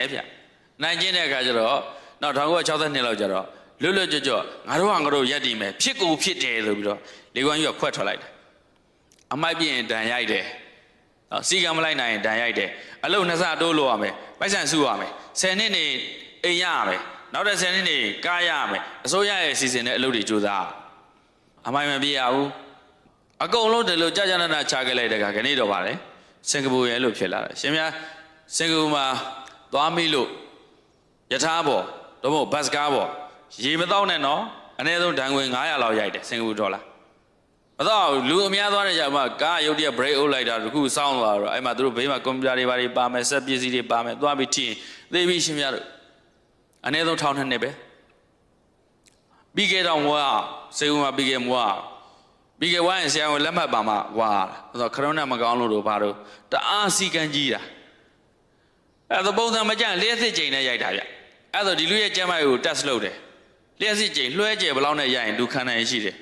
အဲ့ဗျနိုင်ကျင်းတဲ့အခါကျတော့နောက်1962လောက်ကျတော့လွတ်လွတ်ကျွတ်ကျွတ်ငါတို့ကငါတို့ရက်တည်မယ်ဖြစ်ကိုဖြစ်တယ်ဆိုပြီးတော့လေကွမ်းကြီးကခွက်ထွက်လိုက်တယ်အမိုက်ပြင်းဒဏ်ရိုက်တယ်နော်စီကံမလိုက်နိုင်ရင်ဒဏ်ရိုက်တယ်အလုံးနှစ်ဆတိုးလို့ရမယ်ပိုက်ဆံစုရမယ်10နှစ်နေအိမ်ရရမယ်နောက်တဲ့10နှစ်နေကားရရမယ်အစိုးရရဲ့စီစဉ်တဲ့အလုပ်တွေကြိုးစားအမိုက်မပြေရဘူးအကုန်လုံးဒီလိုကြာကြာနာနာချခဲ့လိုက်တဲ့ကခဏတော့ပါလေစင်ကာပူရဲ့လို့ဖြစ်လာတယ်ရှင်များစင်ကာပူမှာ သွားမိလို့ယထာဘောတော့မဟုတ်ဘတ်စကားဘောရေမတော့နဲ့နော်အနည်းဆုံးဒဏ်ငွေ900လောက်ရိုက်တယ်စင်ကာပူဒေါ်လာမတော့ဘူးလူအများသွားတဲ့ကြောင်မှကားရုပ်တရက် break out လိုက်တာတခုစောင်းသွားတော့အဲ့မှာသူတို့ဘေးမှာကွန်ပျူတာတွေဘာတွေပါမယ်ဆက်ပစ္စည်းတွေပါမယ်သွားပြီးထိရင်သိပြီးရှင်များတို့အနည်းဆုံးထောင်နှစ်နှစ်ပဲပြီးခဲ့တော့မွားစေကူမှာပြီးခဲ့မွားပြီးခဲ့ဝိုင်းဆရာဝန်လက်မှတ်ပါမှာဝါဆိုတော့ခရုံးနဲ့မကောင်းလို့တို့ဘာလို့တအားစီကံကြီးတာ အဲ့ဒါပုံစံမကြလျှက်စစ်ချိန်နဲ့ရိုက်တာဗျအဲ့ဒါဒီလူရဲ့ကျမ်းမာရေးကို test လုပ်တယ်လျှက်စစ်ချိန်လွှဲကျယ်ဘယ်လောက်နဲ့ရိုက်ရင်သူခံနိုင်ရှိတယ်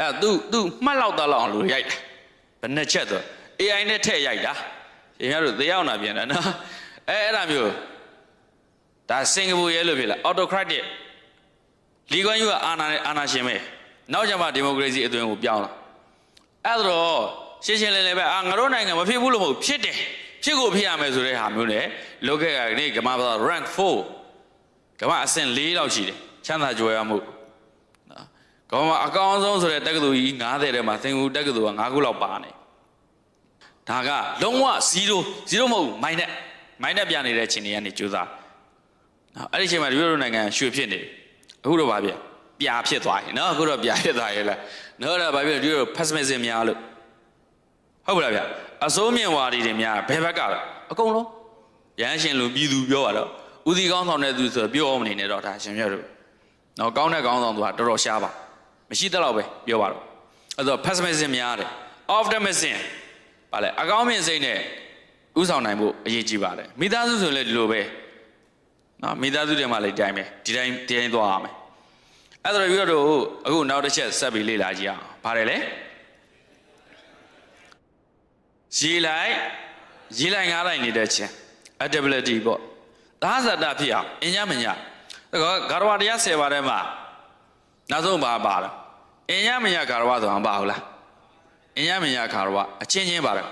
အဲ့ဒါ तू तू မှတ်လောက်တော့လောက်အောင်လို့ရိုက်တာဘယ်နှစ်ချက်ဆို AI နဲ့ထည့်ရိုက်တာရှင်များတို့သေရောက်နာပြန်တယ်နော်အဲအဲ့ဒါမျိုးဒါစင်ကာပူရဲလို့ဖြစ်လာ autocratic လီကွမ်ယူကအာဏာနဲ့အာဏာရှင်ပဲနောက်ကျမှဒီမိုကရေစီအသွင်ကိုပြောင်းလာအဲ့ဒါတော့ရှင်းရှင်းလင်းလင်းပဲအာငါတို့နိုင်ငံမဖြစ်ဘူးလို့မဟုတ်ဖြစ်တယ် ဖြစ်ကိုဖြစ်ရမယ်ဆိုတဲ့ဟာမျိုးနဲ့လောကကနေ့ကမ္ဘာပါ rank 4ကမ္ဘာအဆင့်4လောက်ရှိတယ်ချမ်းသာကြွယ်ရမှုနော်ကမ္ဘာမှာအကောင်းဆုံးဆိုတဲ့တက္ကသိုလ်ကြီး90ထဲမှာသင်္ကူတက္ကသိုလ်က9ခုလောက်ပါနေဒါကလုံးဝ0 0မဟုတ်ဘူး minus minus ပြနေတဲ့ခြေနေကနေကြိုးစားနော်အဲ့ဒီအချိန်မှာဒီလိုနိုင်ငံရွှေဖြစ်နေတယ်အခုတော့ဗာပြပြာဖြစ်သွားရင်နော်အခုတော့ပြာဖြစ်သွားရဲ့လားနော်အဲ့ဒါဗာပြဒီလို pessimism များလို့ဟုတ်ပါလားဗျ အစိုးမြင့်ဝါဒီတွေများဘယ်ဘက်ကလဲအကုန်လုံးရဟန်းရှင်လူပြည်သူပြောရတော့ဦးစီးကောင်းဆောင်တဲ့သူဆိုပြောမနေနဲ့တော့ဒါရှင်ပြောတို့နော်ကောင်းတဲ့ကောင်းဆောင်သူကတော်တော်ရှားပါမရှိတတော့ပဲပြောပါတော့အဲ့တော့ pessimism များတယ် optimism ပါလေအကောင်းမြင်စိတ်နဲ့ဥဆောင်နိုင်ဖို့အရေးကြီးပါတယ်မိသားစုဆိုလည်းဒီလိုပဲနော်မိသားစုတွေမှာလည်းဒီတိုင်းပဲဒီတိုင်းဒီတိုင်းသွားရမယ်အဲ့တော့ပြီးတော့အခုနောက်တစ်ချက်ဆက်ပြီးလေ့လာကြည့်အောင်ပါတယ်လေ ရေလိုက်ရေလိုက်ငားလိုက်နေတဲ့ချင်း adaptability ပေါ့သာဇာတဖြစ်အောင်အင်းညမညဒါကဂရဝတရား10ပါးထဲမှာနောက်ဆုံးပါပါလားအင်းညမညဂရဝဆိုတာမပါဘူးလားအင်းညမညဂရဝအချင်းချင်းပါတော့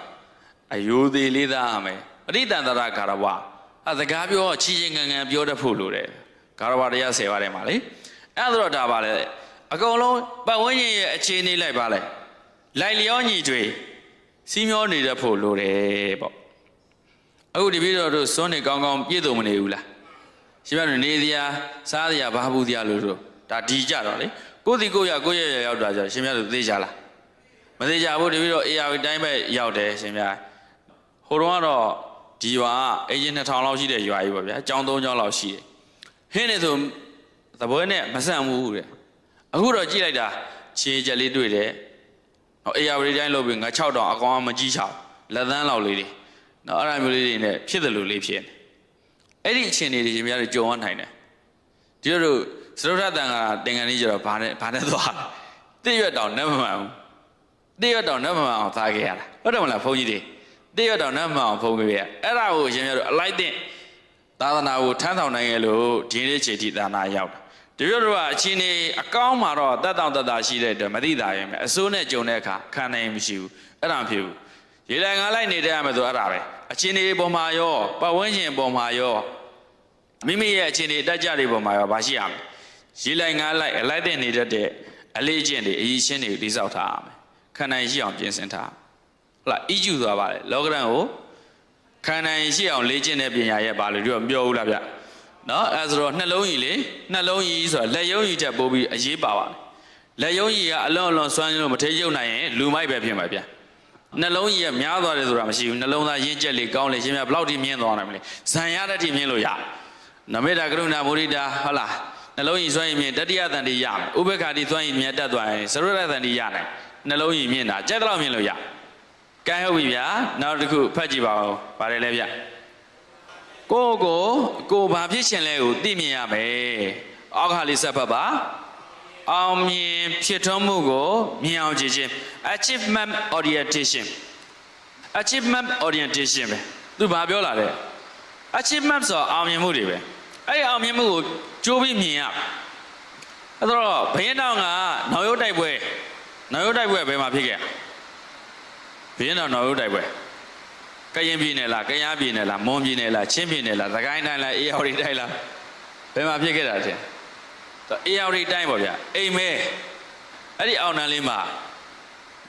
အယိုသေးလေးသားရမယ်ပရိတန်တရဂရဝအဲစကားပြောချီချင်းငံငံပြောတတ်ဖို့လိုတယ်ဂရဝတရား10ပါးထဲမှာလေအဲ့ဒါတော့ဒါပါလေအကုန်လုံးပတ်ဝန်းကျင်ရဲ့အခြေအနေလိုက်ပါလေလိုက်လျောညီတွေ စီးမျောနေတတ်ဖို့လိုတယ်ပေါ့အခုဒီပြီးတော့တို့စွန်းနေကောင်းကောင်းပြည့်စုံမနေဘူးလားရှင်မတို့နေစရာစားစရာဘာဘူးစရာလို့တို့ဒါဒီကြတော့လေကိုယ်စီကိုယ်ရကိုယ်ရရရောက်တာကြရှင်မတို့သိကြလားမသိကြဘူးဒီပြီးတော့ AR တိုင်းပဲရောက်တယ်ရှင်မဟိုတော့ကတော့ဒီရွာအရင်2000လောက်ရှိတဲ့ရွာကြီးပေါ့ဗျာအကြောင်း၃ကြောင်းလောက်ရှိတယ်ဟင်းနေဆိုသဘောနဲ့မဆန့်ဘူးတဲ့အခုတော့ကြည့်လိုက်တာခြေချက်လေးတွေ့တယ် ဟောအေယာဝရီတိုင်းလုပ်ပြီးငါ6တောင်အကောင်အမကြီးချောက်လက်သန်းလောက်လေးတွေနော်အဲ့ဒါမျိုးလေးတွေနဲ့ဖြစ်တယ်လို့လေးဖြစ်နေအဲ့ဒီအခြေအနေတွေရှင်များတွေကြုံရနိုင်တယ်ဒီလိုတို့သရုပ်ထတန်ကတင်ကန်လေးကျတော့ဘာနဲ့ဘာနဲ့သွားတိရွက်တောင်နတ်မမှန်ဘူးတိရွက်တောင်နတ်မမှန်အောင်သားခဲ့ရတာဟုတ်တယ်မလားဘုန်းကြီးတွေတိရွက်တောင်နတ်မမှန်အောင်ဖုံးခဲ့ရအဲ့ဒါကိုရှင်များတို့အလိုက်တဲ့သာသနာကိုထမ်းဆောင်နိုင်ရလို့ဒီနေ့ချိန်ထိသာနာရောက်တာ ဒီလိုတော့အချင်းနေအကောင်းမှာတော့တက်တောင့်တက်တာရှိတဲ့အတွက်မသိတာရင်ပဲအစိုးနဲ့ကြုံတဲ့အခါခံနိုင်မရှိဘူးအဲ့ဒါမဖြစ်ဘူးရေလိုက်ငါလိုက်နေတဲ့ရမယ်ဆိုအဲ့ဒါပဲအချင်းနေပုံမှာရောပတ်ဝန်းကျင်ပုံမှာရောမိမိရဲ့အချင်းနေတက်ကြတွေပုံမှာရောမရှိရမယ်ရေလိုက်ငါလိုက်အလိုက်တဲ့နေတတ်တဲ့အလေးအကျင့်တွေအရေးရှင်းတွေကိုတိစောက်ထားရမယ်ခံနိုင်ရှိအောင်ပြင်ဆင်ထားဟုတ်လားအီကျူဆိုတာပါလေလောကရန်ကိုခံနိုင်ရှိအောင်လေ့ကျင့်တဲ့ပညာရဲ့ပါလို့ပြောပြောဦးလားဗျ နော်အဲဆိုတော့နှလုံးရည်လေနှလုံးရည်ဆိုတာလက်ယုံရည်တက်ပို့ပြီးအရေးပါပါတယ်လက်ယုံရည်ကအလွန်အလွန်စွမ်းလို့မထိရုပ်နိုင်ရင်လူမိုက်ပဲဖြစ်မှာဗျာနှလုံးရည်ကများသွားတယ်ဆိုတာမရှိဘူးနှလုံးသားရင်းကျက်လေးကောင်းလေရှင်များဘလောက်ထိမြင့်သွားနိုင်မလဲဇံရတဲ့ထိမြင့်လို့ရနမေတ္တာကရုဏာမုဒိတာဟုတ်လားနှလုံးရည်စွမ်းရည်မြင့်တတိယတန်တိရမယ်ဥပ္ပခါတိစွမ်းရည်မြင့်တက်သွားရင်သရုရတန်တိရနိုင်နှလုံးရည်မြင့်တာကြက်တော့မြင့်လို့ရကဲဟုတ်ပြီဗျာနောက်တစ်ခုဖတ်ကြည့်ပါဦးပါတယ်လဲဗျာ ကိုယ့်ကိုကိုယ်ဘာဖြစ်ရှင်လဲကိုသိမြင်ရမယ်။အောက်ခါလေးဆက်ဖတ်ပါ။အောင်မြင်ဖြစ်ထွန်းမှုကိုမြင်အောင်ကြည့်ခြင်း achievement orientation achievement orientation ပဲ။သူဘာပြောလာလဲ။ achievement ဆိုတော့အောင်မြင်မှုတွေပဲအဲ့ဒီအောင်မြင်မှုကိုကြိုးပြီးမြင်ရအဲ့တော့ဘင်းတောင်ကနောက်ရုပ်တိုက်ပွဲနောက်ရုပ်တိုက်ပွဲဘယ်မှာဖြစ်ခဲ့ဘင်းတောင်နောက်ရုပ်တိုက်ပွဲ ကရင်ပြည်နယ်လားကယားပြည်နယ်လားမွန်ပြည်နယ်လားချင်းပြည်နယ်လားသခိုင်းတိုင်းလားအေးဟော်ဒီတိုင်းလားဘယ်မှာဖြစ်ခဲ့တာလဲအေးဟော်ဒီတိုင်းပေါ့ဗျာအိမ်မဲအဲ့ဒီအောင်နန်းလေးမှာ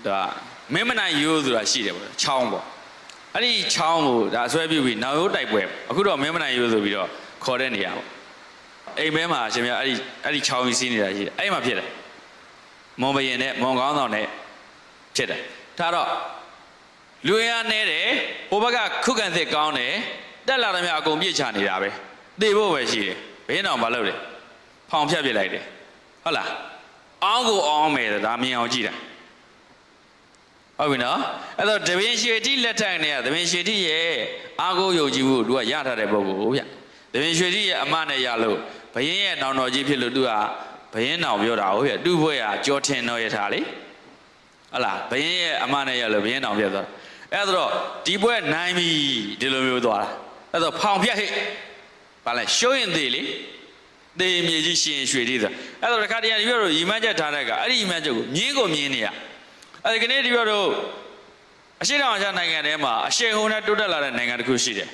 ဒါမင်းမနိုင်ရိုးဆိုတာရှိတယ်ပေါ့ချောင်းပေါ့အဲ့ဒီချောင်းကိုဒါဆွဲပြုပြီးနောက်ရိုးတိုက်ပွဲအခုတော့မင်းမနိုင်ရိုးဆိုပြီးတော့ခေါ်တဲ့နေရာပေါ့အိမ်မဲမှာအရှင်မြတ်အဲ့ဒီအဲ့ဒီချောင်းကြီးစီးနေတာရှိတယ်အဲ့ဒီမှာဖြစ်တယ်မွန်ဘရင်နဲ့မွန်ကောင်းဆောင်နဲ့ဖြစ်တယ်ဒါတော့ လူရင်းနဲ့တယ်ဟိုဘက်ကခုခံစစ်ကောင်းတယ်တက်လာတယ်မြအကုန်ပြစ်ချနေတာပဲသေဖို့ပဲရှိတယ်ဘင်းတော်မလုပ်တယ်ဖောင်ဖြတ်ပြစ်လိုက်တယ်ဟုတ်လားအောင်းကိုအောင်းမယ်ဒါမြင်အောင်ကြည့်တာဟုတ်ပြီနော်အဲ့တော့တပင်ရွှေတိလက်ထက်နဲ့ကတပင်ရွှေတိရဲ့အာကိုယုံကြည်မှုသူကရထားတဲ့ပုဂ္ဂိုလ်ဗျတပင်ရွှေတိရဲ့အမနဲ့ရလို့ဘယင်းရဲ့နောင်တော်ကြီးဖြစ်လို့သူကဘယင်းနောင်ပြောတာဟုတ်ဗျသူ့ဘွဲကကြောထင်တော်ရထားလေဟုတ်လားဘယင်းရဲ့အမနဲ့ရလို့ဘယင်းနောင်ပြသွား အဲ့တော့ဒီဘွဲနိုင်ပြီဒီလိုမျိုးသွားတာအဲ့တော့ဖောင်ပြက်ဟိဘာလဲရှိုးရင်သေးလေသေမြေကြီးရှင်ရွှေတိဆိုအဲ့တော့တခါတည်းကဒီပြောလို့ရီမန်းချက်ထားတဲ့ကအဲ့ဒီရီမန်းချက်ကိုမြင်းကိုမြင်းနေရအဲဒီကနေ့ဒီပြောတော့အရှိတောင်အာရှနိုင်ငံထဲမှာအရှိန်ဟုန်နဲ့တိုးတက်လာတဲ့နိုင်ငံတစ်ခုရှိတယ်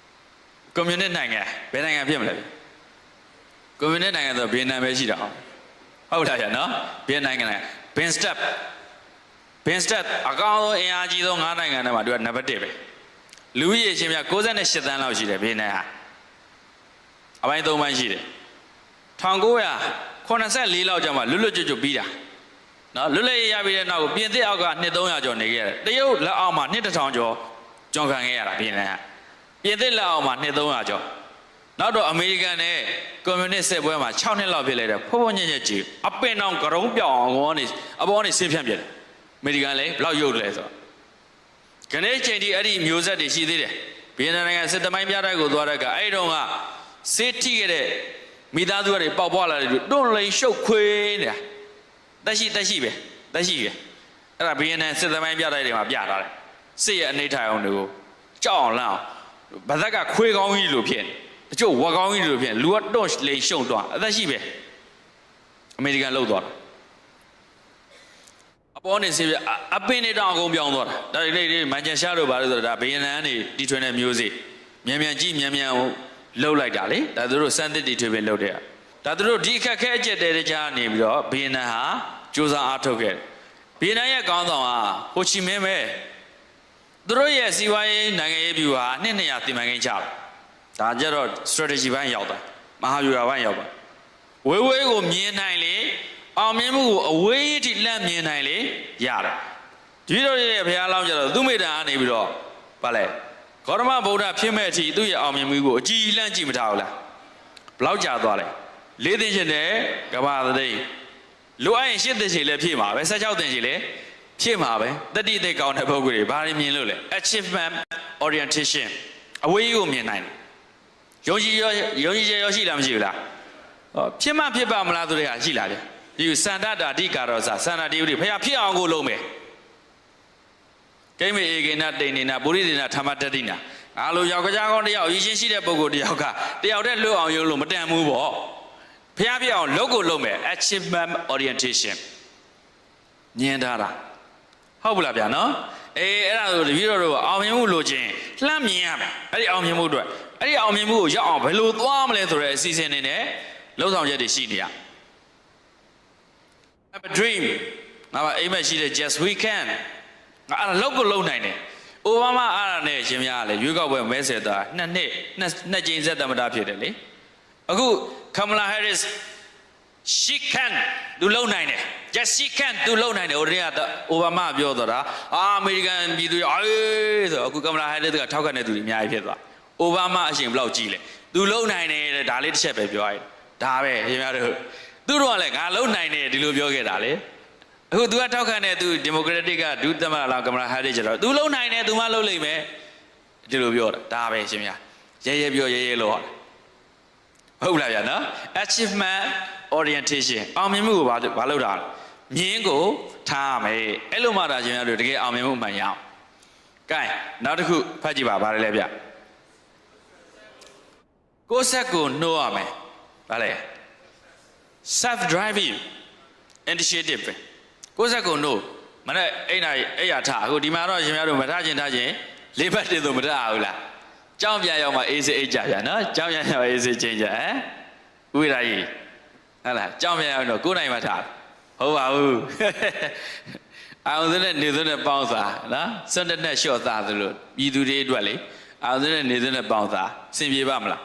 ။ကွန်မြူနစ်နိုင်ငံဘယ်နိုင်ငံဖြစ်မလဲ။ကွန်မြူနစ်နိုင်ငံဆိုဗီယက်နမ်ပဲရှိတာဟုတ်။ဟုတ်လားဗျာနော်။ဗီယက်နမ်နိုင်ငံဘင်စတက် ဘင်စတက်အကောင်ဆုံးအင်အားကြီးဆုံး၅နိုင်ငံထဲမှာသူကနံပါတ်1ပဲ။လူကြီးအချင်းများ68တန်းလောက်ရှိတယ်ဗီယက်နမ်ဟာ။အပိုင်း၃ပိုင်းရှိတယ်။1984လောက်ကျမှလွတ်လွတ်ကျွတ်ကျွတ်ပြီးတာ။နော်လွတ်လပ်ရေးရပြီးတဲ့နောက်ကိုပြင်သစ်အောက်ကနှစ်300ကျော်နေခဲ့တယ်တရုတ်လက်အောက်မှာနှစ်1000ကျော်ကျွန်ခံခဲ့ရတာပြင်လန်ကပြင်သစ်လက်အောက်မှာနှစ်300ကျော်နောက်တော့အမေရိကန်နဲ့ကွန်မြူနစ်စစ်ပွဲမှာ6နှစ်လောက်ဖြစ်လိုက်တယ်ဖုံဖုံညံ့ညံ့ကြီးအပင်တောင်ကရုံးပြောင်အောင်ကောနေအပေါ်ကနေဆင်းဖြန့်ပြတယ် အမေရိကန်လည်းဘလောက်ရုပ်လဲဆိုတော့ခနေ့ချိန်ထိအဲ့ဒီမျိုးဆက်တွေရှိသေးတယ်ဗီယက်နမ်နိုင်ငံစစ်တမိုင်းပြတဲ့ကိုသွားတဲ့ကအဲ့ဒီတော့ကစေးထိခဲ့တဲ့မိသားစုတွေပေါက်ပွားလာတယ်တွန့်လိန်ရှုပ်ခွေးနေတာတက်ရှိတက်ရှိပဲတက်ရှိပဲအဲ့ဒါဘီယန်နန်စစ်သမိုင်းပြတိုက်တွေမှာပြထားတယ်စစ်ရဲ့အနေထိုင်အောင်တွေကိုကြောက်အောင်လန့်အောင်ဗသက်ကခွေးကောင်းကြီးလိုဖြစ်နေတချို့ဝက်ကောင်းကြီးလိုဖြစ်နေလူကတော့လိန်ရှုံသွားအသက်ရှိပဲအမေရိကန်လှုပ်သွားတာအ ပေါ်နေစီပြအအပင်းနေတောင်အကုန်ပြောင်းသွားတာဒါတွေလေမန်ချက်ရှားတို့ဘာလို့ဆိုတော့ဒါဘီယန်နန်ကနေတီထွင်တဲ့မျိုးစေ့မြန်မြန်ကြည့်မြန်မြန်လှုပ်လိုက်တာလေဒါသူတို့စမ်းသစ်တီထွင်ပြီးလှုပ်တဲ့ဒါသူတို့ဒီအခက်ခဲအကျက်တဲတဲ့ကြားနေပြီးတော့ဘီယန်နန်ဟာစူးစမ်းအားထုတ်ခဲ့တယ်ဘီယန်နန်ရဲ့ကောင်းဆောင်ဟာဟိုချီမင်းပဲသူတို့ရဲ့စီးပွားရေးနိုင်ငံရေးဗျူဟာနှစ်200တင်မှန်ကိန်းချတယ်ဒါကြတော့ strategy ဘိုင်းရောက်တာမဟာဗျူဟာဘိုင်းရောက်ပါဝေးဝေးကိုမြင်နိုင်လေ အောင်မြင်မှုကိုအဝေးထိလန့်မြင်နိုင်လေရတယ်ဒီလိုရဲ့ဘုရားလောင်းကြတော့သူမိတ္တန်ကနေပြီးတော့ဗာလဲဂေါတမဗုဒ္ဓဖြစ်မဲ့အထိသူ့ရဲ့အောင်မြင်မှုကိုအကြည်လန့်ကြည့်မထားဘူးလားဘလောက်ကြာသွားလဲလေးသိန်းရှင်တဲ့ကဘာသိန်းလိုအပ်ရင်ရှစ်သိန်းရှင်လည်းဖြည့်မှာပဲ16သိန်းရှင်လည်းဖြည့်မှာပဲတတိသိကောင်းတဲ့ပုဂ္ဂိုလ်တွေဘာတွေမြင်လို့လဲ achievement orientation အဝေးကိုမြင်နိုင်တယ်ယုံကြည်ရောယုံကြည်ချက်ရောရှိလားမရှိဘူးလားဟောဖြစ်မှဖြစ်ပါမလားဆိုတဲ့ဟာရှိလားဗျ ဒီစန္ဒတာအဓိကာရောစာစန္ဒတိဝိဖះဖြစ်အောင်ကိုလုံးမယ်ကိမေဧကေနတိန်နေနပုရိသေနဓမ္မတတိနာအားလို့ယောက်ျားကောင်းတစ်ယောက်ရည်ချင်းရှိတဲ့ပုဂ္ဂိုလ်တစ်ယောက်ကတယောက်တည်းလွတ်အောင်ရုံလို့မတန်ဘူးပေါ့ဖះဖြစ်အောင်လုပ်ကိုလုပ်မယ် achievement orientation ညင်ထားတာဟုတ်ဘူးလားဗျာနော်အေးအဲ့ဒါဆိုတပည့်တော်တို့အောင်မြင်မှုလိုချင်လှမ်းမြင်ရမယ်အဲ့ဒီအောင်မြင်မှုအတွက်အဲ့ဒီအောင်မြင်မှုကိုရောက်အောင်ဘယ်လိုသွားမလဲဆိုတဲ့အစီအစဉ်တွေနဲ့လှုပ်ဆောင်ချက်တွေရှိနေရ have a dream ငါကအိမ်မက်ရှိတဲ့ just we can ငါအဲ့ဒါလောက်ကိုလုံနိုင်တယ်အိုဘားမားအားရနဲ့ရှင်များကလေရွေးကောက်ပွဲမဲဆယ်သားနှစ်နှစ်နှစ်နှစ်ကြိမ်ဆက်သမ္မတဖြစ်တယ်လေအခုကမလာဟဲရစ် she can သူလုံနိုင်တယ် just she can သူလုံနိုင်တယ်ဟိုတည်းကအိုဘားမားပြောတော့တာအာအမေရိကန်ပြည်သူတွေအေးဆိုအခုကမလာဟဲရစ်ကထောက်ခံတဲ့သူတွေအများကြီးဖြစ်သွားအိုဘားမားအရှင်ဘယ်လောက်ကြီးလဲသူလုံနိုင်တယ်တဲ့ဒါလေးတစ်ချက်ပဲပြောရတယ်ဒါပဲရှင်များတို့ သူတို့ကလည်းငါလုံနိုင်တယ်ဒီလိုပြောခဲ့တာလေအခု तू ကထောက်ခံတဲ့ तू ဒီမိုကရက်တစ်ကဒုသမ္မတလောက်ကမလာဟဲရစ်ကျတော့ तू လုံနိုင်တယ် तू မှလုံလိမ့်မယ်ဒီလိုပြောတာဒါပဲရှင်များရဲရဲပြောရဲရဲလို့ဟုတ်လားဗျာနော် achievement orientation အောင်မြင်မှုကိုဘာဘာလုပ်တာလဲမြင်းကိုထားရမယ်အဲ့လိုမှဒါရှင်များတို့တကယ်အောင်မြင်မှုမှန်ရအောင် gain နောက်တစ်ခုဖတ်ကြည့်ပါဗါတယ်လဲဗျ ကိုယ်ဆက်ကိုနှိုးရမယ်ဗါလဲ self driving initiative ပဲကိုယ်ဆက်ကိုနှိုးမနေ့အိမ်နိုင်အိယာထအခုဒီမှာတော့ရှင်များတို့မထချင်းထချင်းလေးဘက်တည်းဆိုမထဘူးလားကြောင်းပြန်ရောက်မှအေးစေးအိတ်ကြပြန်နော်ကြောင်းပြန်ရောက်အေးစေးချင်းကြဟမ်ဥရကြီးဟဟလားကြောင်းပြန်ရောက်တော့ကိုယ်နိုင်မှထားဟုတ်ပါဘူးအောင်စနဲ့နေစနဲ့ပေါင်းစားနော်စွန့်တဲ့နဲ့လျှော့သားသလိုပြည်သူတွေအတွက်လေအောင်စနဲ့နေစနဲ့ပေါင်းစားအဆင်ပြေပါမလား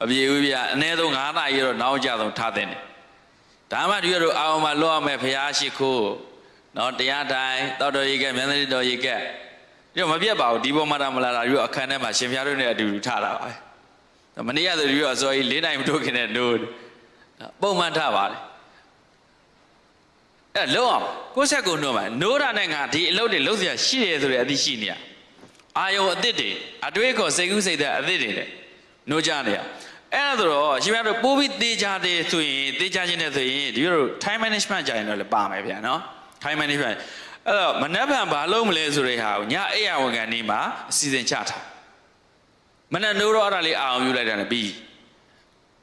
မပြေဘူးဗျအနည်းဆုံး9နာရီတော့နောက်ကြဆုံးထားတဲ့နေ ဒါမှဒီကတော့အောင်မလောရမယ်ဖရာရှိခိုးနော်တရားတိုင်းတောက်တော်ကြီးကမြတ်တိတော်ကြီးကဒီတော့မပြတ်ပါဘူးဒီပေါ်မှာတော့မလာတာဒီတော့အခန်းထဲမှာရှင်ဖျားတို့နဲ့အတူတူထားတာပါပဲမနေ့ကဆိုဒီတော့အစောကြီး၄နိုင်မထုတ်ခင်နဲ့နိုးပုံမှန်ထားပါလေအဲ့လုံးအောင်ကိုယ့်ဆက်ကိုနှုတ်မှာနိုးတာနဲ့ငါဒီအလုပ်တွေလုပ်เสียရှိတယ်ဆိုတဲ့အသိရှိနေရအာယုံအစ်စ်တွေအတွေးခေါ်စိတ်ကူးစိတ်သက်အစ်စ်တွေနဲ့နိုးကြနေရ အဲ့ဒါဆိုတော့ရှင်မတို့ပိုးပြီးတေးကြတယ်ဆိုရင်တေးကြခြင်းနဲ့ဆိုရင်ဒီလို time management ကြရင်တော့လည်းပါမယ်ဗျာနော် time management အဲ့တော့မနှက်ဖန်ဘာလုပ်မလဲဆိုတဲ့ဟာကိုညအိယာဝန်ကန်နေမှာအစီအစဉ်ချထားမနှက်နိုးတော့အဲ့ဒါလေးအာအောင်ယူလိုက်တာနဲ့ပြီး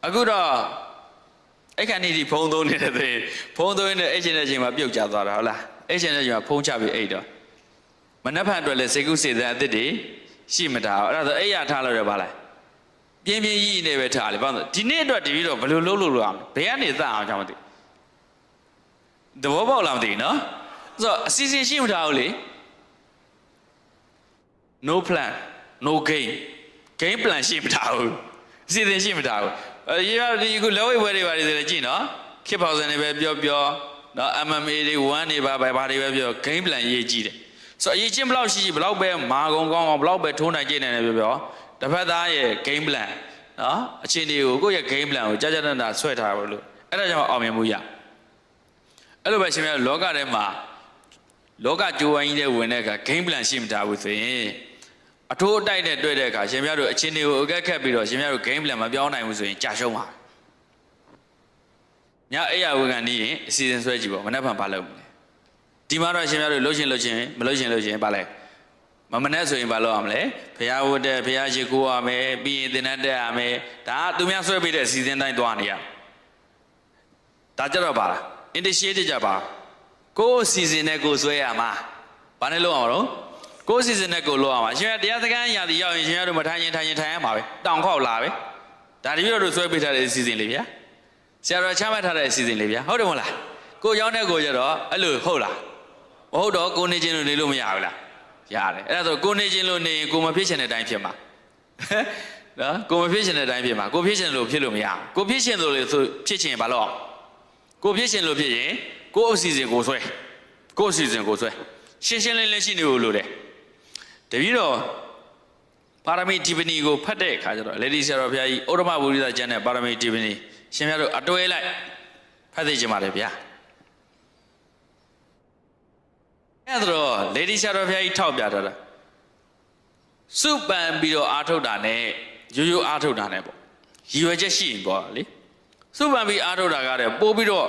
အခုတော့အဲ့ခါနေဒီဖုံးသုံးနေတဲ့သေဖုံးသုံးနေတဲ့အဲ့ချင်းတဲ့အချိန်မှာပြုတ်ကျသွားတာဟုတ်လားအဲ့ချင်းတဲ့အချိန်မှာဖုံးချပြီးအိတ်တော့မနှက်ဖန်အတွက်လည်းစေကုစေတဲ့အသစ်တွေရှိမတာအဲ့ဒါဆိုအိယာထားလို့ရပါလား ပြင်းပြင်းကြီးနေပဲထားလေဘာလို့ဒီနေ့အတွက်တပီတော့ဘယ်လိုလုပ်လို့လို့အောင်ဘယ်ကနေစအောင်ကြောင်းမသိသဘောပေါက်လားမသိနော်ဆိုတော့အစီအစဉ်ရှိမထားဘူးလေ no plan no game game plan ရှိမထားဘူးအစီအစဉ်ရှိမထားဘူးအဲရဒီခုလက်ဝဲဘွဲတွေပါတယ်ဆိုလည်းကြည့်နော်ခေပေါစံတွေပဲပြောပြောနော် MMA တွေ1တွေပါပဲဘာတွေပဲပြော game plan ရေးကြည့်တယ်ဆိုတော့အရေးချင်းဘလောက်ရှိရှိဘလောက်ပဲမာကုံကောင်းအောင်ဘလောက်ပဲထိုးနိုင်ကြနေတယ်ပြောပြော တစ်ဖက်သားရဲ့ game plan နော်အချင်းတွေကိုကိုယ့်ရဲ့ game plan ကိုကြာကြာတန်တာဆွဲထားပါလို့အဲ့ဒါကြောင့်အောင်မြင်မှုရအဲ့လိုပဲရှင်များလောကထဲမှာလောကကြိုးဝိုင်းကြီးတဲ့ဝင်တဲ့အခါ game plan ရှိမထားဘူးဆိုရင်အထိုးအတိုက်နဲ့တွေ့တဲ့အခါရှင်များတို့အချင်းတွေကိုအကက်ခတ်ပြီးတော့ရှင်များတို့ game plan မပြောင်းနိုင်ဘူးဆိုရင်ကြာရှုံးပါညအဲ့ရဝေကန်နေရင်အစီအစဉ်ဆွဲကြည့်ပေါ့မနေ့ကဘာလုပ်မလဲဒီမှာတော့ရှင်များတို့လှုပ်ရှင်လှုပ်ရှင်မလှုပ်ရှင်လှုပ်ရှင်ဘာလဲ မမနဲ့ဆိုရင်ဘာလုပ်အောင်လဲဖះဝတ်တဲ့ဖះရှိခိုးရမယ်ပြီးရင်သင်္นတက်ရမယ်ဒါကသူများဆွဲပေးတဲ့အစီအစဉ်တိုင်းသွားနေရဒါကြတော့ပါလား initiative ကြပါကိုယ်အစီအစဉ်နဲ့ကိုယ်ဆွဲရမှာဘာနဲ့လုပ်အောင်တော့ကိုယ်အစီအစဉ်နဲ့ကိုယ်လုပ်အောင်ပါရှင်တရားစခန်းရာသီရောက်ရင်ရှင်တို့မထိုင်ရင်ထိုင်ရင်ထိုင်ရမှာပဲတောင်ခေါက်လာပဲဒါတပည့်တော်တို့ဆွဲပေးထားတဲ့အစီအစဉ်လေးဗျာဆရာတော်ချမှတ်ထားတဲ့အစီအစဉ်လေးဗျာဟုတ်တယ်မဟုတ်လားကိုယ်ရောက်တဲ့ကိုယ်ကြတော့အဲ့လိုဟုတ်လားမဟုတ်တော့ကိုနေချင်းလို့နေလို့မရဘူးလား ရတယ်အဲ့ဒါဆိုကိုနေချင်းလို့နေရင်ကိုမဖြစ်ချင်တဲ့အတိုင်းဖြစ်မှာနော်ကိုမဖြစ်ချင်တဲ့အတိုင်းဖြစ်မှာကိုဖြစ်ချင်လို့ဖြစ်လို့မရဘူးကိုဖြစ်ချင်လို့လေဆိုဖြစ်ချင်ဘာလို့အောင်ကိုဖြစ်ချင်လို့ဖြစ်ရင်ကိုအစီအစဉ်ကိုဆွဲကိုအစီအစဉ်ကိုဆွဲရှင်းရှင်းလင်းလင်းရှိနေလို့လို့တယ်တပည့်တော်ပါရမီတီပနီကိုဖတ်တဲ့အခါကျတော့လေဒီဆရာတော်ဘုရားကြီးဩရမဝိရိဒကျမ်းနဲ့ပါရမီတီပနီရှင်များတို့အတွဲလိုက်ဖတ်သိချင်ပါတယ်ဗျာ အဲ့ဒါတော့လေဒီဆရာတော်ဘုရားကြီးထောက်ပြထားတာစုပန်ပြီးတော့အာထုတ်တာနဲ့ရိုးရိုးအာထုတ်တာနဲ့ပေါ့ရည်ရွယ်ချက်ရှိရင်ပေါ့လေစုပန်ပြီးအာထုတ်တာကတဲ့ပို့ပြီးတော့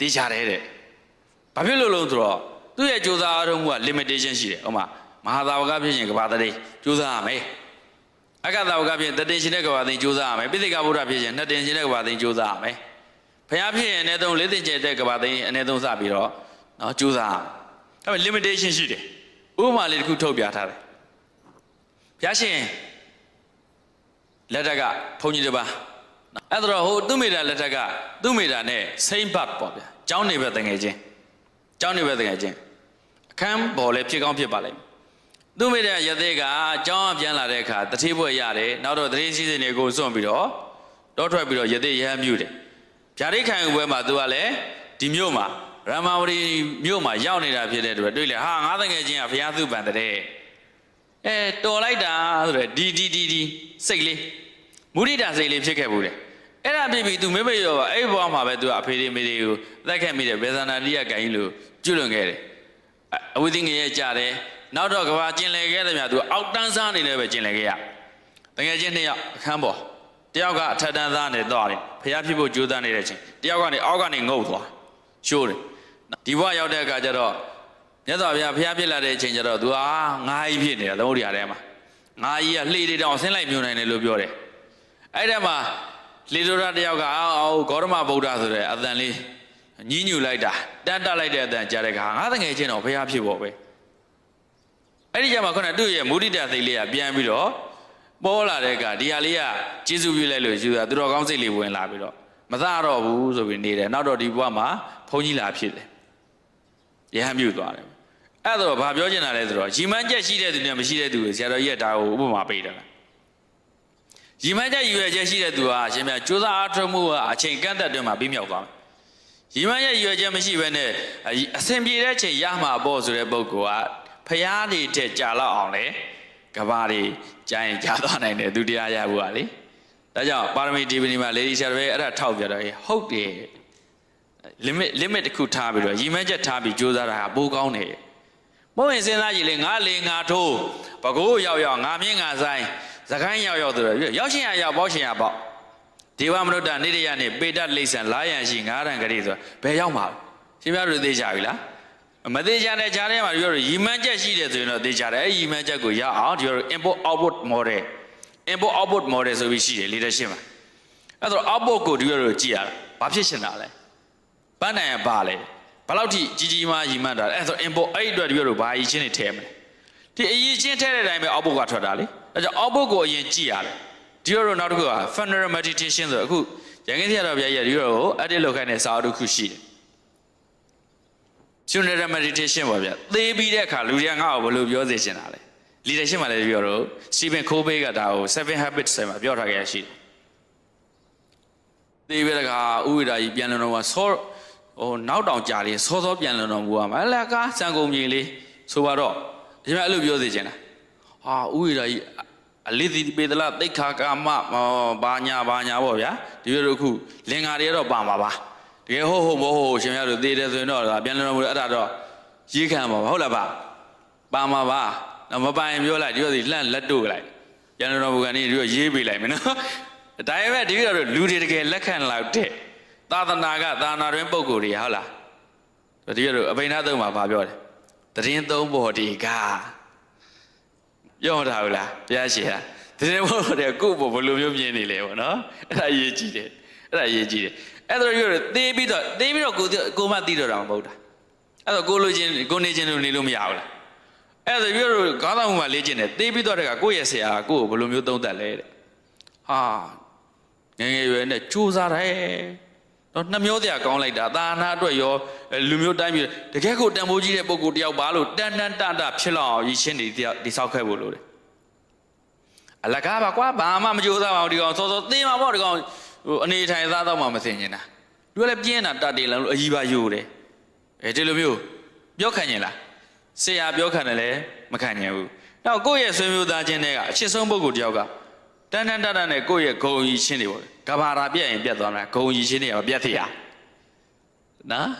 တေချာတယ်တဲ့ဘာဖြစ်လို့လဲဆိုတော့သူ့ရဲ့ကြိုးစားအားထုတ်မှုက limitation ရှိတယ်ဥပမာမဟာသာဝကဖြစ်ရင်ကဘာတည်းကြိုးစားရမယ်အကသာဝကဖြစ်ရင်တတင်ရှင်တဲ့ကဘာသိကြိုးစားရမယ်ပိဋကဗုဒ္ဓဖြစ်ရင်နှစ်တင်ရှင်တဲ့ကဘာသိကြိုးစားရမယ်ဘုရားဖြစ်ရင်အနည်းဆုံးလေးတင်ကျတဲ့ကဘာသိအနည်းဆုံးစပြီးတော့နော်ကြိုးစားရမယ် ဒါပေမဲ့ limitation ရှိတယ်ဥပမာလေးတစ်ခုထုတ်ပြထားတယ်ဘုရားရှင်လက်ထက်ကဘုန်းကြီးတစ်ပါးအဲ့ဒါတော့ဟိုသူမိတာလက်ထက်ကသူမိတာနဲ့ same part ပေါ့ဗျာကျောင်းနေပဲတငယ်ချင်းကျောင်းနေပဲတငယ်ချင်းအခန်းပေါ်လဲဖြစ်ကောင်းဖြစ်ပါလိမ့်မယ်သူမိတဲ့ရသေးကကျောင်းပြန်လာတဲ့အခါတတိဘွဲ့ရတယ်နောက်တော့တတိစီစဉ်တွေကိုစွန့်ပြီးတော့တောထွက်ပြီးတော့ရသေးရဟန်းမြူတယ်ဗျာဒိတ်ခံယူပွဲမှာသူကလည်းဒီမြို့မှာ ရမဝရီမြို့မှာရောက်နေတာဖြစ်တဲ့အတွက်တွေ့လေဟာငါးတငယ်ချင်းကဘုရားသူ့ပန်တဲ့အဲတော်လိုက်တာဆိုတော့ဒီဒီဒီဒီစိတ်လေးမုရိဒာစိတ်လေးဖြစ်ခဲ့ဘူးတဲ့အဲ့ဒါဖြစ်ပြီး तू မေမေရောပါအဲ့ဘွားမှာပဲ तू အဖေလေးမေလေးကိုသက်ခဲ့မိတဲ့ဘေဇာနာတိယဂိုင်းလို့ကျွလွန်ခဲ့တယ်အဝိသိငရဲ့ကြတယ်နောက်တော့ကဘာကျင်လည်ခဲ့တယ်မြတ် तू အောက်တန်းစားနေလည်းပဲကျင်လည်ခဲ့ရတကယ်ချင်းနှစ်ယောက်အခန်းပေါ်တယောက်ကအထက်တန်းသားနေတော့တယ်ဖះဖြစ်ဖို့ကြိုးစားနေတဲ့ချင်းတယောက်ကနေအောက်ကနေငုတ်သွားရှိုးတယ် ဒီဘွားရောက်တဲ့အခါကျတော့မြတ်စွာဘုရားဖះဖြစ်လာတဲ့အချိန်ကျတော့ तू ဟာငါးကြီးဖြစ်နေတာသမုဒ္ဒရာထဲမှာငါးကြီးကလှေတွေတောင်ဆင်းလိုက်မြုံနိုင်တယ်လို့ပြောတယ်အဲ့ဒါမှာလေလိုရတယောက်ကအောင်းအောင်းဂေါရမဗုဒ္ဓဆိုတဲ့အတန်လေးညင်းညူလိုက်တာတန်းတက်လိုက်တဲ့အတန်ကြားတဲ့ခါငါတငယ်ချင်းတော့ဘုရားဖြစ်ဖို့ပဲအဲ့ဒီကျမှခုနကသူ့ရဲ့မုဒိတသိလေးကပြန်ပြီးတော့ပေါ်လာတဲ့ကဒီဟာလေးကကျေးဇူးပြုလိုက်လို့ယူတာသူတော်ကောင်းစိတ်လေးဝင်လာပြီးတော့မသတော့ဘူးဆိုပြီးနေတယ်နောက်တော့ဒီဘဝမှာဘုန်းကြီးလာဖြစ်တယ် ရဟန်းပြုသွားတယ်အဲ့တော့ဘာပြောချင်တာလဲဆိုတော့ရီမန်းချက်ရှိတဲ့သူနဲ့မရှိတဲ့သူကိုဆရာတော်ကြီးကဒါကိုဥပမာပေးတယ်လားရီမန်းချက်ရည်ရွယ်ချက်ရှိတဲ့သူဟာအရှင်မြတ်ကြိုးစားအားထုတ်မှုဟာအချိန်ကန့်သက်တွင်မှာပြီးမြောက်သွားမယ်။ရီမန်းချက်ရည်ရွယ်ချက်မရှိဘဲနဲ့အစဉ်ပြေတဲ့အချိန်ရမှာပေါ့ဆိုတဲ့ပုဂ္ဂိုလ်ကဖျားတွေတက်ကြာလောက်အောင်လေကဘာတွေကြာရင်ကြာသွားနိုင်တယ်ဒုတိယရဘူးဟာလေ။ဒါကြောင့်ပါရမီဒီပနီမှာလေဒီဆရာတော်ရဲ့အဲ့ဒါထောက်ပြတော့ဟုတ်တယ် limit limit တစ်ခုထားပြီးတော့ရီမန်းချက်ထားပြီးကြိုးစားတာဟာပိုကောင်းတယ်။မဟုတ်ရင်စဉ်းစားကြည့်လေငါလေငါထိုးဘကိုးရောက်ရောက်ငါမြင့်ငါဆိုင်သခိုင်းရောက်ရောက်ဆိုတော့ရောက်ရှင်ရရောက်ပေါ့ရှင်ရပေါ့ဒေဝမနုဿနေရယနဲ့ပေတတ်လိမ့်ဆန်လာယံရှိငါးရံကလေးဆိုဘယ်ရောက်မှာရှင်များတို့သိကြပြီလားမသေးချာတဲ့ခြားထဲမှာပြောရရီမန်းချက်ရှိတယ်ဆိုရင်တော့သိကြတယ်အဲ့ရီမန်းချက်ကိုရအောင်ဒီလို import output model import output model ဆိုပြီးရှိတယ် leadership မှာအဲ့တော့ output ကိုဒီလိုကြည့်ရတာဘာဖြစ်ရှင်တာလဲ ပန်းနိုင်ရပါလေဘယ်လောက်ထိကြီးကြီးမားရီမန်းတာလဲအဲ့ဆို import အဲ့ဒီအတွက်ဒီလိုဘာအရေးချင်းတွေထည့်မလဲဒီအရေးချင်းထည့်တဲ့အတိုင်းပဲ output ကထွက်တာလေဒါကြောင့် output ကိုအရင်ကြည့်ရတယ်ဒီလိုနောက်တစ်ခုက funeral meditation ဆိုအခုရန်ကင်းဆရာတော်ဘုရားကြီးကဒီလိုကို edit လုပ်ခိုင်းတဲ့စာအုပ်တစ်ခုရှိတယ် funeral meditation ပေါ့ဗျသေပြီးတဲ့အခါလူတွေကငါ့ကိုဘယ်လိုပြောစေချင်တာလဲ leadership မှာလည်းပြောတော့ Stephen Covey ကဒါကို7 habits ဆိုင်မှာပြောထားခဲ့ရရှိတယ်သေပြီးတဲ့အခါဥဝိဒါကြီးပြန်လုံတော့ဆော ဟိုနောက်တောင်ကြာလေးစောစောပြန်လုံတော့မူရမှာအလကားစံကုန်ကြီးလေးဆိုပါတော့ဒီမှာအဲ့လိုပြောစေချင်တာဟာဥဝိဒါကြီးအလေးသီပေဒလာတိတ်ခါကာမဘာညာဘာညာပေါ့ဗျာဒီလိုအခုလင်္ကာတွေကတော့ပါမှာပါတကယ်ဟုတ်ဟုတ်မဟုတ်ဟုတ်ရှင်များတို့သိတယ်ဆိုရင်တော့ဒါပြန်လည်တော်မူအဲ့ဒါတော့ရေးခံပါပါဟုတ်လားဗျပါမှာပါတော့မပိုင်ပြောလိုက်ဒီလိုစီလှန့်လက်တို့လိုက်ပြန်လည်တော်မူကနေဒီလိုရေးပေးလိုက်မယ်နော်ဒါပေမဲ့ဒီလိုတော့လူတွေတကယ်လက်ခံလောက်တဲ့ သာသနာကသာနာတွင်ပုံကိုယ်တွေဟုတ်လားဒီလိုအဘိနာသုံးမှာဗာပြောတယ်တရင်သုံးပေါ်ဒီကပြောတာဟုတ်လားဘုရားရှိခိုးတရင်ပေါ်တဲ့ကိုယ့်ဘောဘယ်လိုမျိုးမြင်နေလဲပေါ့နော်အဲ့ဒါရေးကြည့်တယ်အဲ့ဒါရေးကြည့်တယ်အဲ့တော့ပြောတေးပြီးတော့တေးပြီးတော့ကိုကိုမသိတော့တာမဟုတ်တာအဲ့တော့ကိုလိုချင်းကိုနေချင်းလို့နေလို့မရဘူးလားအဲ့ဒါပြောတော့ခေါင်းဆောင်မှုမှာလေ့ကျင့်တယ်တေးပြီးတော့တကကိုယ့်ရဲ့ဆရာကကိုယ့်ကိုဘယ်လိုမျိုးသုံးသပ်လဲတဲ့ဟာငယ်ငယ်ရွယ်နဲ့ကြိုးစားတယ် တော့နှမျောတရားကောင်းလိုက်တာသာနာအတွက်ရောလူမျိုးတိုင်းပြည်တကယ်ကိုတန်ဖိုးကြီးတဲ့ပုံကိုတယောက်ပါလို့တန်တန်တတဖြစ်လောက်အောင်ရည်ရှင်းနေတယောက်ဒီဆောက်ခဲ့ဖို့လို့တယ်အလကားပါကွာဘာမှမကြိုးစားပါဘူးဒီကောင်စောစောသိမှာပေါ့ဒီကောင်ဟိုအနေထိုင်သားတော့မှမသိညင်တာလူကလည်းပြင်းတာတတ်တယ်လားလို့အကြီးပါယူတယ်အဲဒီလိုမျိုးပြောခံရင်လားဆရာပြောခံတယ်လည်းမခံညင်ဘူးနောက်ကိုယ့်ရဲ့ဆွေမျိုးသားချင်းတွေကအချစ်ဆုံးပုဂ္ဂိုလ်တယောက်က တန်တန်တတနဲ့ကိုယ့်ရဲ့ဂုံကြီးချင်းတွေပေါ့ကဘာရာပြက်ရင်ပြက်သွားမှာဂုံကြီးချင်းတွေကမပြက်သေးရနော်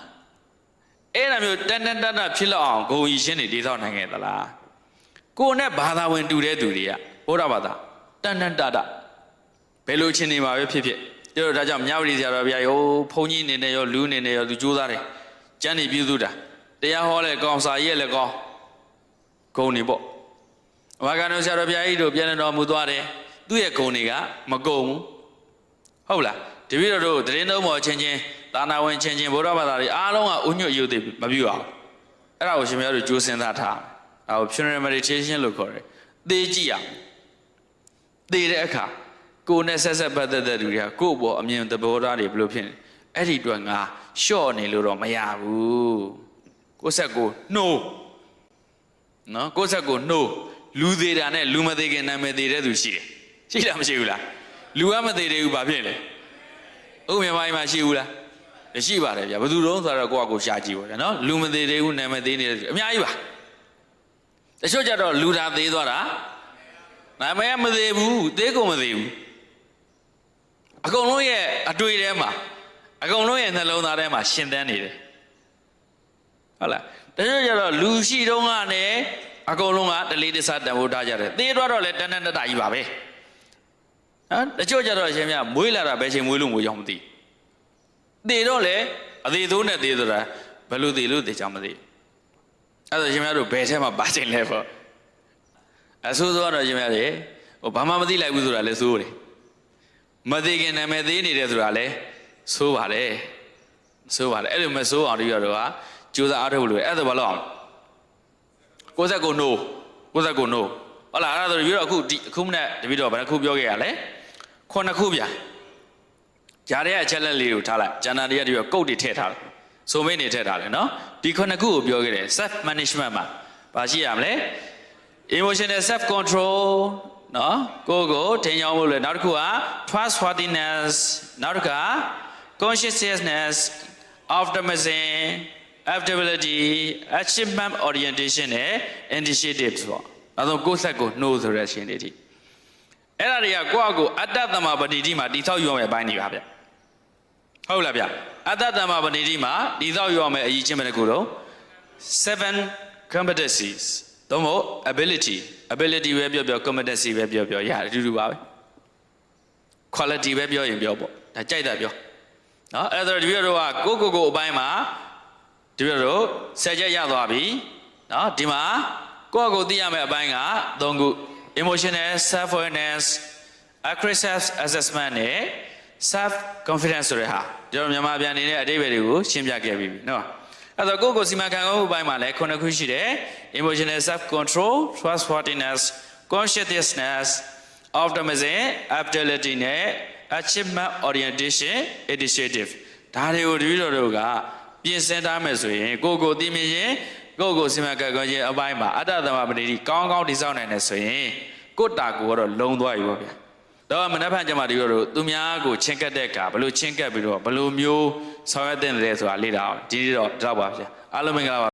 အဲ့လိုမျိုးတန်တန်တတဖြစ်လောက်အောင်ဂုံကြီးချင်းတွေတည်ဆောက်နိုင်ခဲ့သလားကိုယ်နဲ့ဘာသာဝင်တူတဲ့သူတွေကဘုရားဘာသာတန်တန်တတဘယ်လိုချင်းနေမှာပဲဖြစ်ဖြစ်ကျတော့ဒါကြောင့်မြဝတီဆရာတော်ဘုရားရောဘုန်းကြီးနေနေရောလူနေနေရောသူကြိုးစားတယ်ကျမ်းနေပြုစုတာတရားဟောလဲကောင်းစာရေးလဲကောင်းဂုံနေပေါ့အမကန်တော်ဆရာတော်ဘုရားကြီးတို့ပြန်လည်တော်မူသွားတယ် သူ့ရဲ့ဂုံတွေကမကုံဘူးဟုတ်လားတပည့်တော်တို့သတင်းသုံးပေါ်ချင်းချင်းသာနာဝင်ချင်းချင်းဘုရားဘာသာတွေအားလုံးကဥညွတ်ယူသိမပြုအောင်အဲ့ဒါကိုရှင်များတို့ကြိုးစင်သားထားအဲဒါကို funeral meditation လို့ခေါ်တယ်သေကြည့်ရသေတဲ့အခါကိုယ်နဲ့ဆက်ဆက်ပတ်သက်တဲ့လူတွေကကိုယ့်ဘောအမြင်သဘောထားတွေဘယ်လိုဖြစ်နေအဲ့ဒီအတွက်ငါရှော့နေလို့တော့မရဘူးကိုယ်ဆက်ကိုနှိုးနော်ကိုယ်ဆက်ကိုနှိုးလူသေးတာနဲ့လူမသေးခင်နာမည်သေးတဲ့သူရှိတယ် ရှိလားမရှိဘူးလားလူကမသေးသေးဘူးဘာဖြစ်လဲဥပမာမှာရှိဘူးလားရှိပါတယ်ဗျာဘယ်သူတုံးဆိုတော့ကိုယ့်အကိုရှာကြည့်ပါဗျာနော်လူမသေးသေးဘူးနာမည်သေးနေတဲ့သူအများကြီးပါတချို့ကြတော့လူသာသေးသွားတာနာမည်မသေးဘူးသေးကုန်မသေးဘူးအကုန်လုံးရဲ့အတွေ့ထဲမှာအကုန်လုံးရဲ့နှလုံးသားထဲမှာရှင်သန်နေတယ်ဟုတ်လားတချို့ကြတော့လူရှိတုံးကနဲ့အကုန်လုံးကတလေးတစားတန်ဖိုးထားကြတယ်သေတော့တော့လဲတန်တန်တတကြီးပါပဲ ဟမ်တချို့ကြတော့အရှင်မြတ်မွေးလာတာဘယ်ချိန်မွေးလို့မွေးကြောင်မသိသေတော့လေအသေးသေးနဲ့သေဆိုတာဘယ်လိုသေလို့သေချာမသိအဲ့ဒါရှင်မြတ်တို့ဘယ်ထဲမှာပါချိန်လဲပေါ့အဆိုးဆိုးကတော့ရှင်မြတ်တွေဟိုဘာမှမသိလိုက်ဘူးဆိုတာလဲစိုးတယ်မသေးခင်နာမည်သေးနေတယ်ဆိုတာလေဆိုးပါတယ်ဆိုးပါတယ်အဲ့လိုမဆိုးအောင်တပြည့်တော့ကကြိုးစားအားထုတ်လို့အဲ့ဒါဘာလို့အောင်69 no 69 no ဟုတ်လားအဲ့ဒါဆိုပြီးတော့အခုဒီအခုမနေ့တပည့်တော်ဘယ်နှခုပြောခဲ့ရလဲ ခုနှစ်ခုဗျာဂျားတဲ့အချက်လက်လေးကိုထားလိုက်ဂျာနာတွေကတပည့်တော်ကုတ်တွေထည့်ထားတယ်ဆိုမိတ်နေထည့်ထားတယ်နော်ဒီခုနှစ်ခုကိုပြောခဲ့တယ် self management မှာဘာရှိရမလဲ emotional self control နော်ကိုယ့်ကိုထိန်းချောင်းဖို့လဲနောက်တစ်ခုက trustworthiness နောက်တစ်ခါ consciousness optimism adaptability achievement orientation နဲ့ initiative ဆိုတော့နောက်ဆုံးကိုယ့်ဆက်ကိုနှိုးဆိုတဲ့ရှင်တွေအထိ အဲ့ဒါတွေကကိုယ့်အကိုအတ္တသမပဏိတိမှာတိဆောက်ယူရမယ့်အပိုင်းတွေပါဗျဟုတ်လားဗျအတ္တသမပဏိတိမှာတိဆောက်ယူရမယ့်အရေးချင်းပဲတစ်ခုတော့ seven competencies တော့မဟုတ် ability ability ပဲပြောပြော competency ပဲပြောပြောရတယ်အတူတူပါပဲ quality ပဲပြောရင်ပြောပေါ့ဒါကြိုက်တာပြောနော်အဲ့ဒါဆိုဒီလိုတော့ကိုကိုကိုအပိုင်းမှာဒီလိုတော့ဆက်ချက်ရသွားပြီနော်ဒီမှာကိုယ့်ကိုသိရမယ့်အပိုင်းက၃ခု emotional self awareness accurate self assessment နဲ့ self confidence ဆိုတဲ့ဟာကျွန်တော်မြန်မာပြန်နေတဲ့အတိတ်ပဲတွေကိုရှင်းပြခဲ့ပြီးပြီနော်အဲ့တော့ကိုယ့်ကိုယ်စီမံခန့်ခွဲမှုအပိုင်းမှာလည်းခုနှစ်ခုရှိတယ် emotional self control trustworthiness conscientiousness optimism adaptability နဲ့ achievement orientation initiative ဒါတွေကိုတပည့်တော်တို့ကပြင်ဆင်ထားမယ်ဆိုရင်ကိုယ့်ကိုယ်သိမြင်ရင် ကိုယ့်ကိုယ်စီမံခန့်ခွဲခြင်းအပိုင်းမှာအတ္တသမပတိတိကောင်းကောင်းတည်ဆောက်နိုင်တယ်ဆိုရင်ကိုယ့်တာကိုယ်ကတော့လုံသွားပြီပေါ့ဗျာတော့မနက်ဖြန်ကျမှတပည့်တော်တို့သူများကိုချင်းကပ်တဲ့အခါဘယ်လိုချင်းကပ်ပြီးတော့ဘယ်လိုမျိုးဆောင်ရွက်တဲ့လဲဆိုတာလေ့လာအောင်ဒီနေ့တော့ဒီတော့ပါဗျာအားလုံးမင်္ဂလာပါ